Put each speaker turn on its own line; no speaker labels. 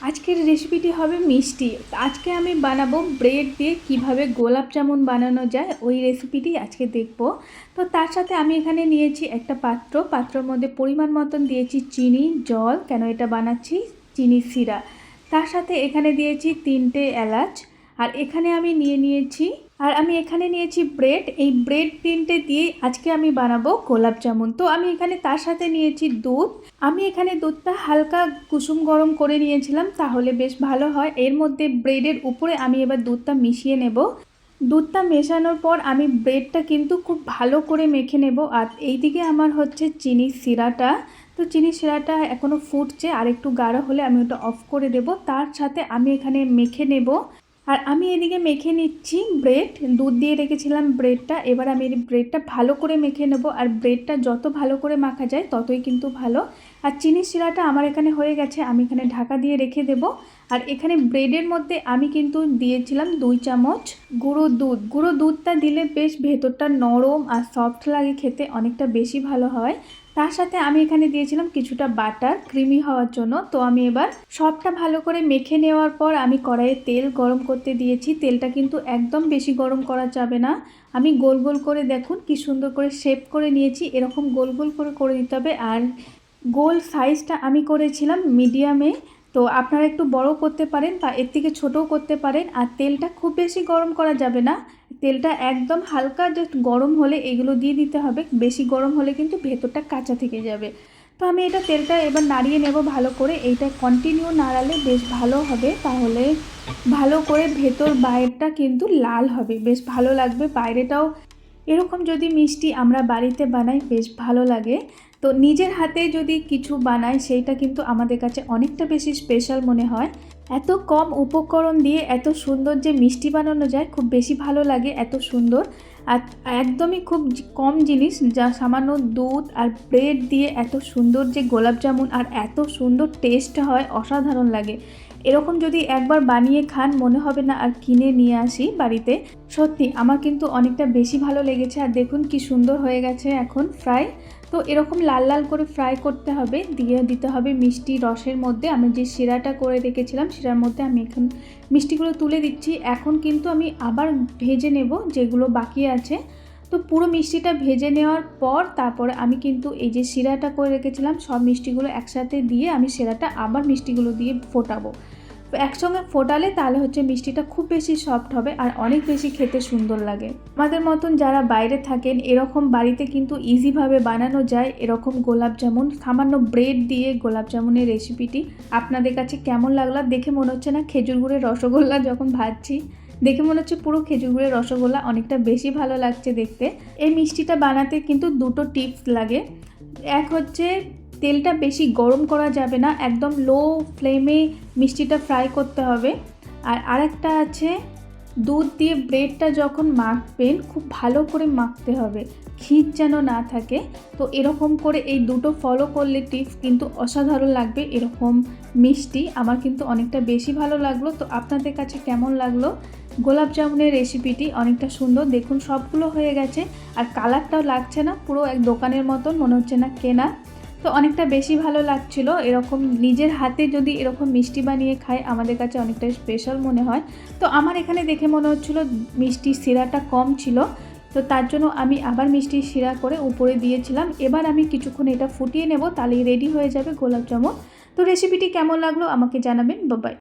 আজকের রেসিপিটি হবে মিষ্টি। আজকে আমি বানাবো ব্রেড দিয়ে কীভাবে গোলাপ জামুন বানানো যায়, ওই রেসিপিটি আজকে দেখব। তো তার সাথে আমি এখানে নিয়েছি একটা পাত্র, পাত্রর মধ্যে পরিমাণ মতন দিয়েছি চিনি, জল, কেন এটা বানাচ্ছি? চিনি সিরা তার সাথে এখানে দিয়েছি তিনটে এলাচ। আর এখানে আমি নিয়ে নিয়েছি আর আমি এখানে নিয়েছি ব্রেড। এই ব্রেড তিনটে দিয়ে আজকে আমি বানাবো গোলাপ জামুন। তো আমি এখানে তার সাথে নিয়েছি দুধ। আমি এখানে দুধটা হালকা কুসুম গরম করে নিয়েছিলাম, তাহলে বেশ ভালো হয়। এর মধ্যে ব্রেডের উপরে আমি এবার দুধটা মিশিয়ে নেব। দুধটা মেশানোর পর আমি ব্রেডটা কিন্তু খুব ভালো করে মেখে নেব। আর এইদিকে আমার হচ্ছে চিনির সিরাটা তো চিনি শিরাটা এখনও ফুটছে আর একটু গাঢ় হলে আমি ওটা অফ করে দেব। তার সাথে আমি এখানে মেখে নেব আর আমি এদিকে মেখে নিচ্ছি ব্রেড, দুধ দিয়ে রেখেছিলাম ব্রেডটা। এবার আমি ব্রেডটা ভালো করে মেখে নেব। আর ব্রেডটা যত ভালো করে মাখা যায়, ততই কিন্তু ভালো। আর চিনি শিরাটা আমার এখানে হয়ে গেছে, আমি এখানে ঢাকা দিয়ে রেখে দেব। আর এখানে ব্রেডের মধ্যে আমি কিন্তু দিয়েছিলাম দুই চামচ গুঁড়ো দুধ। গুঁড়ো দুধটা দিলে বেশ ভেতরটা নরম আর সফট লাগে খেতে, অনেকটা বেশি ভালো হয়। তার সাথে আমি এখানে দিয়েছিলাম কিছুটা বাটার, ক্রিমি হওয়ার জন্য। তো আমি এবার সবটা ভালো করে মেখে নেওয়ার পর আমি কড়াইয়ে তেল গরম করতে দিয়েছি। তেলটা কিন্তু একদম বেশি গরম করা যাবে না। আমি গোল গোল করে দেখুন কি সুন্দর করে শেপ করে নিয়েছি। এরকম গোল গোল করে করে দিতে হবে। আর গোল সাইজটা আমি করেছিলাম মিডিয়ামে। তো আপনারা একটু বড় করতে পারেন বা এর থেকে ছোটও করতে পারেন। আর তেলটা খুব বেশি গরম করা যাবে না। তেলটা একদম হালকা জাস্ট গরম হলে এগুলো দিয়ে দিতে হবে। বেশি গরম হলে কিন্তু ভেতরটা কাঁচা থেকে যাবে। তো আমি এটা তেলটা এবার নাড়িয়ে নেব ভালো করে। এইটা কন্টিনিউ নাড়ালে বেশ ভালো হবে। তাহলে ভালো করে ভেতর বাইরেটা কিন্তু লাল হবে। বেশ ভালো লাগবে। বাইরেটাও এরকম যদি মিষ্টি আমরা বাড়িতে বানাই, বেশ ভালো লাগে। তো নিজের হাতে যদি কিছু বানাই, সেইটা কিন্তু আমাদের কাছে অনেকটা বেশি স্পেশাল মনে হয়। এত কম উপকরণ দিয়ে এত সুন্দর যে মিষ্টি বানানো যায়, খুব বেশি ভালো লাগে এত সুন্দর। আর একদমই খুব কম জিনিস যা সামান্য দুধ আর ব্রেড দিয়ে এত সুন্দর যে গোলাপ জামুন আর এত সুন্দর টেস্ট হয়, অসাধারণ লাগে। এরকম যদি একবার বানিয়ে খান, মনে হবে না আর কিনে নিয়ে আসি বাড়িতে। সত্যি, আমার কিন্তু অনেকটা বেশি ভালো লেগেছে আর দেখুন কি সুন্দর হয়ে গেছে এখন ফ্রাই তো এরকম লাল লাল করে ফ্রাই করতে হবে, দিয়ে দিতে হবে মিষ্টি রসের মধ্যে। আমি যে শিরাটা করে রেখেছিলাম, শিরার মধ্যে আমি এখন মিষ্টিগুলো তুলে দিচ্ছি। এখন কিন্তু আমি আবার ভেজে নেব যেগুলো বাকি আছে তো পুরো মিষ্টিটা ভেজে নেওয়ার পর তারপরে আমি কিন্তু এই যে শিরাটা করে রেখেছিলাম, সব মিষ্টিগুলো একসাথে দিয়ে আমি শিরাটা আবার মিষ্টিগুলো দিয়ে ফোটাবো। একসঙ্গে ফোটালে তাহলে হচ্ছে মিষ্টিটা খুব বেশি সফট হবে আর অনেক বেশি খেতে সুন্দর লাগে। আমাদের মতন যারা বাইরে থাকেন, এরকম বাড়িতে কিন্তু ইজিভাবে বানানো যায় এরকম গোলাপ জামুন। সামান্য ব্রেড দিয়ে গোলাপ জামুনের রেসিপিটি আপনাদের কাছে কেমন লাগল? দেখে মনে হচ্ছে না খেজুর গুড়ের রসগোল্লা যখন ভাজছি। দেখে মনে হচ্ছে পুরো খেজুর রসগোল্লা অনেকটা বেশি ভালো লাগছে দেখতে। এই মিষ্টিটা বানাতে কিন্তু দুটো টিপস লাগে। এক হচ্ছে, তেলটা বেশি গরম করা যাবে না, একদম লো ফ্লেমে মিষ্টিটা ফ্রাই করতে হবে। আর আরেকটা আছে দুধ দিয়ে ব্রেডটা যখন মাখবেন, খুব ভালো করে মাখতে হবে। খিচ যেন না থাকে। তো এরকম করে এই দুটো ফলো করলে টিপস কিন্তু অসাধারণ লাগবে। এরকম মিষ্টি আমার কিন্তু অনেকটা বেশি ভালো লাগল। তো আপনাদের কাছে কেমন লাগল? গোলাপ জামুনের রেসিপিটি অনেকটা সুন্দর। দেখুন সবগুলো হয়ে গেছে। আর কালারটাও লাগছে না। পুরো এক দোকানের মতন। মনে হচ্ছে না কেনা। তো অনেকটা বেশি ভালো লাগছিল। এরকম নিজের হাতে যদি এরকম মিষ্টি বানিয়ে খায় আমাদের কাছে অনেকটা স্পেশাল মনে হয়। তো আমার এখানে দেখে মনে হচ্ছিল মিষ্টি শিরাটা কম ছিল। তো তার জন্য আমি আবার মিষ্টি শিরা করে উপরে দিয়েছিলাম। এবার আমি কিছুক্ষণ এটা ফুটিয়ে নেব, তাহলেই রেডি হয়ে যাবে গোলাপ জামুন। তো রেসিপিটি কেমন লাগল আমাকে জানাবেন। বাবাই